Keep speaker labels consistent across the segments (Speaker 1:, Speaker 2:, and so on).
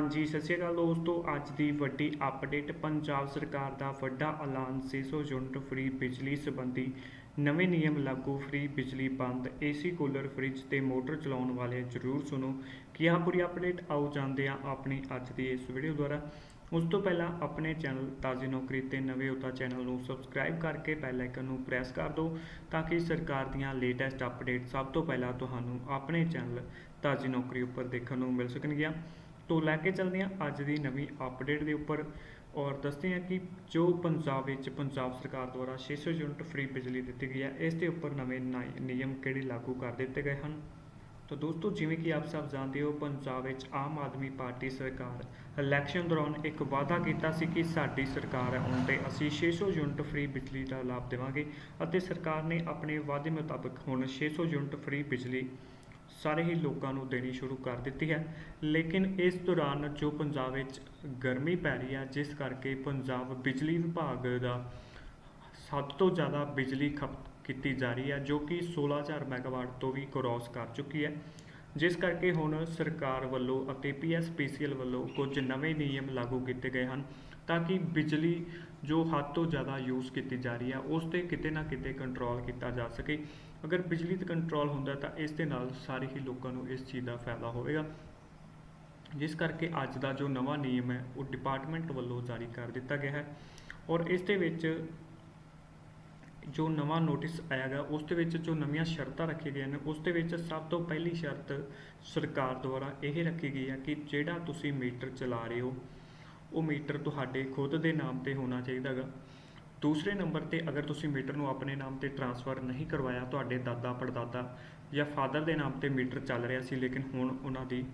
Speaker 1: ਹਾਂਜੀ, ਸਤਿ ਸ਼੍ਰੀ ਅਕਾਲ ਦੋਸਤੋ। ਅੱਜ ਦੀ ਵੱਡੀ ਅਪਡੇਟ ਪੰਜਾਬ ਸਰਕਾਰ ਦਾ ਵੱਡਾ ਐਲਾਨ 600 ਯੂਨਿਟ ਫ੍ਰੀ ਬਿਜਲੀ ਸੰਬੰਧੀ ਨਵੇਂ ਨਿਯਮ ਲਾਗੂ ਫ੍ਰੀ ਬਿਜਲੀ ਬੰਦ ਏਸੀ ਕੂਲਰ ਫ੍ਰਿਜ ਤੇ ਮੋਟਰ ਚਲਾਉਣ ਵਾਲੇ ਜਰੂਰ ਸੁਣੋ। ਕੀ ਆਹ ਪੂਰੀ ਅਪਡੇਟ ਆਓ ਜਾਂਦੇ ਹਾਂ ਆਪਣੀ ਅੱਜ ਦੀ ਇਸ ਵੀਡੀਓ ਦੁਆਰਾ। ਉਸ ਤੋਂ ਪਹਿਲਾਂ ਆਪਣੇ ਚੈਨਲ ਤਾਜ਼ੀ ਨੌਕਰੀ ਤੇ ਨਵੇਂ ਉਤਾ ਚੈਨਲ ਨੂੰ ਸਬਸਕ੍ਰਾਈਬ ਕਰਕੇ ਬੈਲ ਆਈਕਨ ਨੂੰ ਪ੍ਰੈਸ ਕਰ ਦਿਓ, ਤਾਂ ਕਿ ਸਰਕਾਰ ਦੀਆਂ ਲੇਟੈਸਟ ਅਪਡੇਟ ਸਭ ਤੋਂ ਪਹਿਲਾਂ ਤੁਹਾਨੂੰ ਆਪਣੇ ਚੈਨਲ ਤਾਜ਼ੀ ਨੌਕਰੀ ਉੱਪਰ ਦੇਖਣ ਨੂੰ ਮਿਲ ਸਕਣਗੀਆਂ। ਤੋਂ ਲੈ ਕੇ ਚੱਲਦੇ ਹਾਂ ਅੱਜ ਦੀ ਨਵੀਂ ਅਪਡੇਟ ਦੇ ਉੱਪਰ ਔਰ ਦੱਸਦੇ ਹਾਂ ਕਿ ਜੋ ਪੰਜਾਬ ਵਿੱਚ ਪੰਜਾਬ ਸਰਕਾਰ ਦੁਆਰਾ 600 ਯੂਨਿਟ ਫ੍ਰੀ ਬਿਜਲੀ ਦਿੱਤੀ ਗਈ ਹੈ, ਇਸ ਦੇ ਉੱਪਰ ਨਵੇਂ ਨਿਯਮ ਕਿਹੜੇ ਲਾਗੂ ਕਰ ਦਿੱਤੇ ਗਏ ਹਨ? ਤਾਂ ਦੋਸਤੋ, ਜਿਵੇਂ ਕਿ ਆਪ ਸਭ ਜਾਣਦੇ ਹੋ, ਪੰਜਾਬ ਵਿੱਚ ਆਮ ਆਦਮੀ ਪਾਰਟੀ ਸਰਕਾਰ ਇਲੈਕਸ਼ਨ ਦੌਰਾਨ ਇੱਕ ਵਾਅਦਾ ਕੀਤਾ ਸੀ ਕਿ ਸਾਡੀ ਸਰਕਾਰ ਆਉਣ ਤੇ ਅਸੀਂ 600 ਯੂਨਿਟ ਫ੍ਰੀ ਬਿਜਲੀ ਦਾ ਲਾਭ ਦੇਵਾਂਗੇ ਅਤੇ ਸਰਕਾਰ ਨੇ ਆਪਣੇ ਵਾਅਦੇ ਮੁਤਾਬਕ ਹੁਣ 600 ਯੂਨਿਟ ਫ੍ਰੀ ਬਿਜਲੀ ਸਾਰੇ ਹੀ ਲੋਕਾਂ ਨੂੰ ਦੇਣੀ ਸ਼ੁਰੂ ਕਰ ਦਿੱਤੀ ਹੈ। ਲੇਕਿਨ ਇਸ ਦੌਰਾਨ ਜੋ ਪੰਜਾਬ ਵਿੱਚ ਗਰਮੀ ਪੈ ਰਹੀ ਹੈ, ਜਿਸ ਕਰਕੇ ਪੰਜਾਬ ਬਿਜਲੀ ਵਿਭਾਗ ਦਾ ਸਭ ਤੋਂ ਜ਼ਿਆਦਾ ਬਿਜਲੀ ਖਪਤ ਕੀਤੀ ਜਾ ਰਹੀ ਹੈ, ਜੋ ਕਿ 16000 ਮੈਗਾਵਾਟ ਤੋਂ ਵੀ ਕ੍ਰਾਸ ਕਰ ਚੁੱਕੀ ਹੈ। ਜਿਸ ਕਰਕੇ ਹੁਣ ਸਰਕਾਰ ਵੱਲੋਂ ਅਤੇ ਪੀਐਸਪੀਸੀਐਲ ਵੱਲੋਂ ਕੁਝ ਨਵੇਂ ਨਿਯਮ ਲਾਗੂ ਕੀਤੇ ਗਏ ਹਨ, ਤਾਂ ਕਿ ਬਿਜਲੀ ਜੋ ਹੱਦ ਤੋਂ ਜ਼ਿਆਦਾ ਯੂਜ਼ ਕੀਤੀ ਜਾ ਰਹੀ ਹੈ, ਉਸ ਤੇ ਕਿਤੇ ਨਾ ਕਿਤੇ ਕੰਟਰੋਲ ਕੀਤਾ ਜਾ ਸਕੇ। ਅਗਰ ਬਿਜਲੀ ਤੇ ਕੰਟਰੋਲ ਹੁੰਦਾ ਤਾਂ ਇਸ ਦੇ ਨਾਲ ਸਾਰੇ ਹੀ ਲੋਕਾਂ ਨੂੰ ਇਸ ਚੀਜ਼ ਦਾ ਫਾਇਦਾ ਹੋਵੇਗਾ। ਜਿਸ ਕਰਕੇ ਅੱਜ ਦਾ ਜੋ ਨਵਾਂ ਨਿਯਮ ਹੈ, ਉਹ ਡਿਪਾਰਟਮੈਂਟ ਵੱਲੋਂ ਜਾਰੀ ਕਰ ਦਿੱਤਾ ਗਿਆ ਹੈ ਔਰ ਇਸ ਦੇ ਵਿੱਚ ਜੋ ਨਵਾਂ ਨੋਟਿਸ ਆਇਆ ਗਾ, ਉਸ ਦੇ ਵਿੱਚ ਜੋ ਨਵੀਆਂ ਸ਼ਰਤਾਂ ਰੱਖੀਆਂ ਗਈਆਂ ਨੇ, ਉਸ ਦੇ ਵਿੱਚ ਸਭ ਤੋਂ ਪਹਿਲੀ ਸ਼ਰਤ ਸਰਕਾਰ ਦੁਆਰਾ ਇਹ ਰੱਖੀ ਗਈ ਹੈ ਕਿ ਜਿਹੜਾ ਤੁਸੀਂ ਮੀਟਰ ਚਲਾ ਰਹੇ ਹੋ, ਉਹ ਮੀਟਰ ਤੁਹਾਡੇ ਖੁਦ ਦੇ ਨਾਮ ਤੇ ਹੋਣਾ ਚਾਹੀਦਾ ਗਾ। ਦੂਸਰੇ ਨੰਬਰ ਤੇ ਅਗਰ ਤੁਸੀਂ ਮੀਟਰ ਨੂੰ ਆਪਣੇ ਨਾਮ ਤੇ ਟਰਾਂਸਫਰ ਨਹੀਂ ਕਰਵਾਇਆ, ਤੁਹਾਡੇ ਦਾਦਾ, ਪੜਦਾਦਾ ਜਾਂ ਫਾਦਰ ਦੇ ਨਾਮ ਤੇ ਮੀਟਰ ਚੱਲ ਰਿਹਾ ਸੀ, ਲੇਕਿਨ ਹੁਣ ਉਹਨਾਂ ਦੀ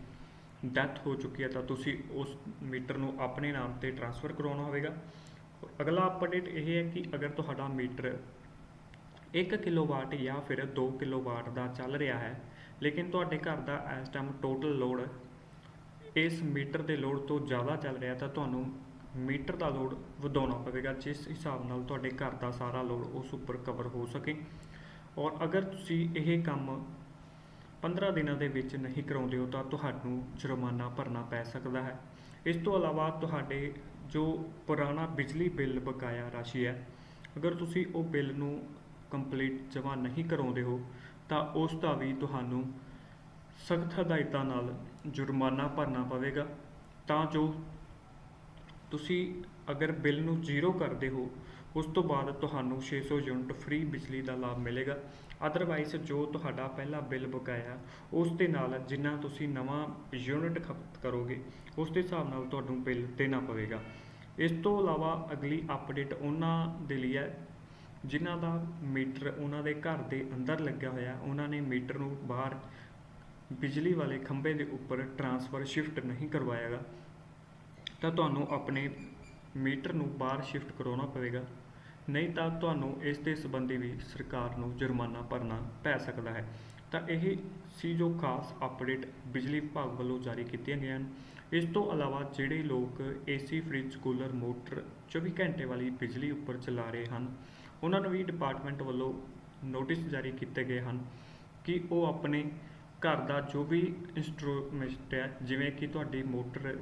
Speaker 1: ਡੈਥ ਹੋ ਚੁੱਕੀ ਹੈ, ਤਾਂ ਤੁਸੀਂ ਉਸ ਮੀਟਰ ਨੂੰ ਆਪਣੇ ਨਾਮ ਤੇ ਟ੍ਰਾਂਸਫਰ ਕਰਵਾਉਣਾ ਹੋਵੇਗਾ। ਅਗਲਾ ਅਪਡੇਟ ਇਹ ਹੈ ਕਿ ਅਗਰ ਤੁਹਾਡਾ ਮੀਟਰ 1 ਕਿਲੋਵਾਟ ਜਾਂ ਫਿਰ 2 ਕਿਲੋਵਾਟ ਦਾ ਚੱਲ ਰਿਹਾ ਹੈ, ਲੇਕਿਨ ਤੁਹਾਡੇ ਘਰ ਦਾ ਇਸ ਟਾਈਮ ਟੋਟਲ ਲੋਡ ਇਸ ਮੀਟਰ ਦੇ ਲੋਡ ਤੋਂ ਜ਼ਿਆਦਾ ਚੱਲ ਰਿਹਾ, ਤਾਂ ਤੁਹਾਨੂੰ ਮੀਟਰ ਦਾ ਲੋਡ ਵਧਾਉਣਾ ਪਵੇਗਾ, ਜਿਸ ਹਿਸਾਬ ਨਾਲ ਤੁਹਾਡੇ ਘਰ ਦਾ ਸਾਰਾ ਲੋਡ ਉਸ ਉੱਪਰ ਕਵਰ ਹੋ ਸਕੇ। ਔਰ ਅਗਰ ਤੁਸੀਂ ਇਹ ਕੰਮ 15 ਦਿਨਾਂ ਦੇ ਵਿੱਚ ਨਹੀਂ ਕਰਾਉਂਦੇ ਹੋ, ਤਾਂ ਤੁਹਾਨੂੰ ਜੁਰਮਾਨਾ ਭਰਨਾ ਪੈ ਸਕਦਾ ਹੈ। ਇਸ ਤੋਂ ਇਲਾਵਾ ਤੁਹਾਡੇ ਜੋ ਪੁਰਾਣਾ ਬਿਜਲੀ ਬਿੱਲ ਬਕਾਇਆ ਰਾਸ਼ੀ ਹੈ, ਅਗਰ ਤੁਸੀਂ ਉਹ ਬਿੱਲ ਨੂੰ ਕੰਪਲੀਟ ਜਮ੍ਹਾਂ ਨਹੀਂ ਕਰਾਉਂਦੇ ਹੋ, ਤਾਂ ਉਸ ਦਾ ਵੀ ਤੁਹਾਨੂੰ ਸਖਤ ਹਦਾਇਤਾਂ ਨਾਲ ਜੁਰਮਾਨਾ ਭਰਨਾ ਪਵੇਗਾ। ਤਾਂ ਜੋ ਤੁਸੀਂ ਅਗਰ ਬਿੱਲ ਨੂੰ ਜ਼ੀਰੋ ਕਰਦੇ ਹੋ, ਉਸ ਤੋਂ ਬਾਅਦ ਤੁਹਾਨੂੰ 600 ਯੂਨਿਟ ਫ੍ਰੀ ਬਿਜਲੀ ਦਾ ਲਾਭ ਮਿਲੇਗਾ। ਅਦਰਵਾਈਜ਼ ਜੋ ਤੁਹਾਡਾ ਪਹਿਲਾ ਬਿੱਲ ਬਕਾਇਆ, ਉਸ ਦੇ ਨਾਲ ਜਿੰਨਾ ਤੁਸੀਂ ਨਵਾਂ ਯੂਨਿਟ ਖਪਤ ਕਰੋਗੇ, ਉਸ ਦੇ ਹਿਸਾਬ ਨਾਲ ਤੁਹਾਨੂੰ ਬਿੱਲ ਦੇਣਾ ਪਵੇਗਾ। ਇਸ ਤੋਂ ਇਲਾਵਾ ਅਗਲੀ ਅਪਡੇਟ ਉਹਨਾਂ ਦੇ ਲਈ ਹੈ, ਜਿਨ੍ਹਾਂ ਦਾ ਮੀਟਰ ਉਹਨਾਂ ਦੇ ਘਰ ਦੇ ਅੰਦਰ ਲੱਗਿਆ ਹੋਇਆ, ਉਹਨਾਂ ਨੇ ਮੀਟਰ ਨੂੰ ਬਾਹਰ ਬਿਜਲੀ ਵਾਲੇ ਖੰਭੇ ਦੇ ਉੱਪਰ ਟਰਾਂਸਫਰ ਸ਼ਿਫਟ ਨਹੀਂ ਕਰਵਾਇਆਗਾ। ਤਾਂ ਤੁਹਾਨੂੰ ਆਪਣੇ ਮੀਟਰ ਨੂੰ ਬਾਹਰ ਸ਼ਿਫਟ ਕਰਾਉਣਾ ਪਵੇਗਾ। ਨਹੀਂ ਤਾਂ ਤੁਹਾਨੂੰ ਇਸ ਦੇ ਸੰਬੰਧੀ ਵੀ ਸਰਕਾਰ ਨੂੰ ਜੁਰਮਾਨਾ ਭਰਨਾ ਪੈ ਸਕਦਾ ਹੈ। ਤਾਂ ਇਹ ਸੀ ਜੋ ਖਾਸ ਅਪਡੇਟ ਬਿਜਲੀ ਵਿਭਾਗ ਵੱਲੋਂ ਜਾਰੀ ਕੀਤੀਆਂ ਗਈਆਂ ਹਨ। ਇਸ ਤੋਂ ਇਲਾਵਾ ਜਿਹੜੇ ਲੋਕ ਏਸੀ ਫ੍ਰਿਜ ਕੂਲਰ ਮੋਟਰ 24 ਘੰਟੇ ਵਾਲੀ ਬਿਜਲੀ ਉੱਪਰ ਚਲਾ ਰਹੇ ਹਨ, ਉਹਨਾਂ ਨੂੰ ਵੀ ਡਿਪਾਰਟਮੈਂਟ ਵੱਲੋਂ ਨੋਟਿਸ ਜਾਰੀ ਕੀਤੇ ਗਏ ਹਨ ਕਿ ਉਹ ਆਪਣੇ ਘਰ ਦਾ ਜੋ ਵੀ ਇੰਸਟਰੂਮੈਂਟ ਹੈ, ਜਿਵੇਂ ਕਿ ਤੁਹਾਡੀ ਮੋਟਰ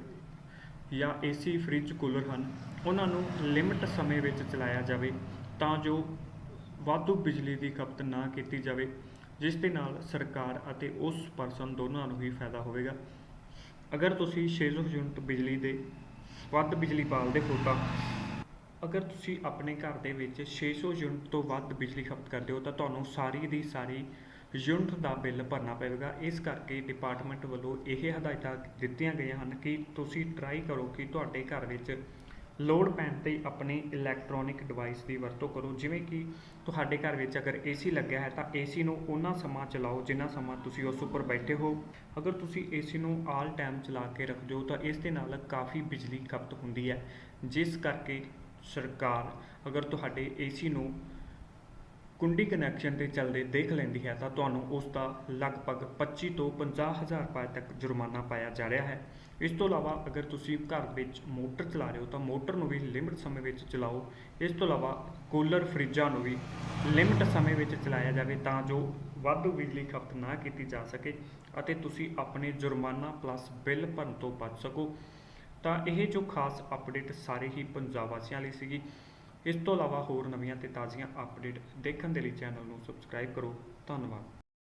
Speaker 1: ਜਾਂ ਏਸੀ ਫ੍ਰਿਜ ਕੂਲਰ ਹਨ, ਉਹਨਾਂ ਨੂੰ ਲਿਮਟ ਸਮੇਂ ਵਿੱਚ ਚਲਾਇਆ ਜਾਵੇ ਤਾਂ ਜੋ ਵਾਧੂ ਬਿਜਲੀ ਦੀ ਖਪਤ ਨਾ ਕੀਤੀ ਜਾਵੇ, ਜਿਸ ਦੇ ਨਾਲ ਸਰਕਾਰ ਅਤੇ ਉਸ ਪਰਸਨ ਦੋਨਾਂ ਨੂੰ ਹੀ ਫਾਇਦਾ ਹੋਵੇਗਾ। ਅਗਰ ਤੁਸੀਂ 600 ਯੂਨਿਟ ਬਿਜਲੀ ਦੇ ਵੱਧ ਬਿਜਲੀ ਬਾਲਦੇ ਹੋ ਤਾਂ ਅਗਰ ਤੁਸੀਂ ਆਪਣੇ ਘਰ ਦੇ ਵਿੱਚ 600 ਯੂਨਿਟ ਤੋਂ ਵੱਧ ਬਿਜਲੀ ਖਪਤ ਕਰਦੇ ਹੋ ਤਾਂ ਤੁਹਾਨੂੰ ਸਾਰੀ ਦੀ ਸਾਰੀ ਯੂਨਿਟ ਦਾ ਬਿੱਲ ਭਰਨਾ ਪਵੇਗਾ। ਇਸ ਕਰਕੇ ਡਿਪਾਰਟਮੈਂਟ ਵੱਲੋਂ ਇਹ ਹਦਾਇਤਾਂ ਦਿੱਤੀਆਂ ਗਈਆਂ ਹਨ ਕਿ ਤੁਸੀਂ ਟਰਾਈ ਕਰੋ ਕਿ ਤੁਹਾਡੇ ਘਰ ਵਿੱਚ ਲੋਡ ਪੈਣ ਤੇ ਆਪਣੇ ਇਲੈਕਟ੍ਰੋਨਿਕ ਡਿਵਾਈਸ ਦੀ ਵਰਤੋਂ ਕਰੋ। ਜਿਵੇਂ ਕਿ ਤੁਹਾਡੇ ਘਰ ਵਿੱਚ ਅਗਰ ਏਸੀ ਲੱਗਿਆ ਹੈ ਤਾਂ ਏਸੀ ਨੂੰ ਉਹਨਾਂ ਸਮਾਂ ਚਲਾਓ ਜਿੰਨਾ ਸਮਾਂ ਤੁਸੀਂ ਉਸ ਉੱਪਰ ਬੈਠੇ ਹੋ। ਅਗਰ ਤੁਸੀਂ ਏਸੀ ਨੂੰ ਆਲ ਟਾਈਮ ਚਲਾ ਕੇ ਰੱਖਦੇ ਹੋ ਤਾਂ ਇਸ ਦੇ ਨਾਲ ਕਾਫੀ ਬਿਜਲੀ ਖਪਤ ਹੁੰਦੀ ਹੈ। ਜਿਸ ਕਰਕੇ ਸਰਕਾਰ ਅਗਰ ਤੁਹਾਡੇ ਏਸੀ ਨੂੰ ਕੁੰਡੀ ਕਨੈਕਸ਼ਨ ਤੇ ਚੱਲਦੇ ਦੇਖ ਲੈਂਦੀ ਹੈ ਤਾਂ ਤੁਹਾਨੂੰ ਉਸ ਦਾ ਲਗਭਗ 25 ਤੋਂ 50 ਹਜ਼ਾਰ ਰੁਪਏ ਤੱਕ ਜੁਰਮਾਨਾ ਪਾਇਆ ਜਾ ਰਿਹਾ ਹੈ। ਇਸ ਤੋਂ ਇਲਾਵਾ ਅਗਰ ਤੁਸੀਂ ਘਰ ਵਿੱਚ ਮੋਟਰ ਚਲਾ ਰਹੇ ਹੋ ਤਾਂ ਮੋਟਰ ਨੂੰ ਵੀ ਲਿਮਟ ਸਮੇਂ ਵਿੱਚ ਚਲਾਓ। ਇਸ ਤੋਂ ਇਲਾਵਾ ਕੂਲਰ ਫਰਿੱਜਾਂ ਨੂੰ ਵੀ ਲਿਮਟ ਸਮੇਂ ਵਿੱਚ ਚਲਾਇਆ ਜਾਵੇ ਤਾਂ ਜੋ ਵਾਧੂ ਬਿਜਲੀ ਖਪਤ ਨਾ ਕੀਤੀ ਜਾ ਸਕੇ ਅਤੇ ਤੁਸੀਂ ਆਪਣੇ ਜੁਰਮਾਨਾ ਪਲੱਸ ਬਿੱਲ ਭਰਨ ਤੋਂ ਬਚ ਸਕੋ। ਤਾਂ ਇਹ ਜੋ ਖਾਸ ਅਪਡੇਟ ਸਾਰੇ ਹੀ ਪੰਜਾਬ ਵਾਸੀਆਂ ਲਈ ਸੀਗੀ ਇਸ ਤੋਂ ਇਲਾਵਾ ਹੋਰ ਨਵੀਆਂ ਤੇ ਤਾਜ਼ੀਆਂ ਅਪਡੇਟ ਦੇਖਣ ਦੇ ਲਈ ਚੈਨਲ ਨੂੰ ਸਬਸਕ੍ਰਾਈਬ ਕਰੋ। ਧੰਨਵਾਦ।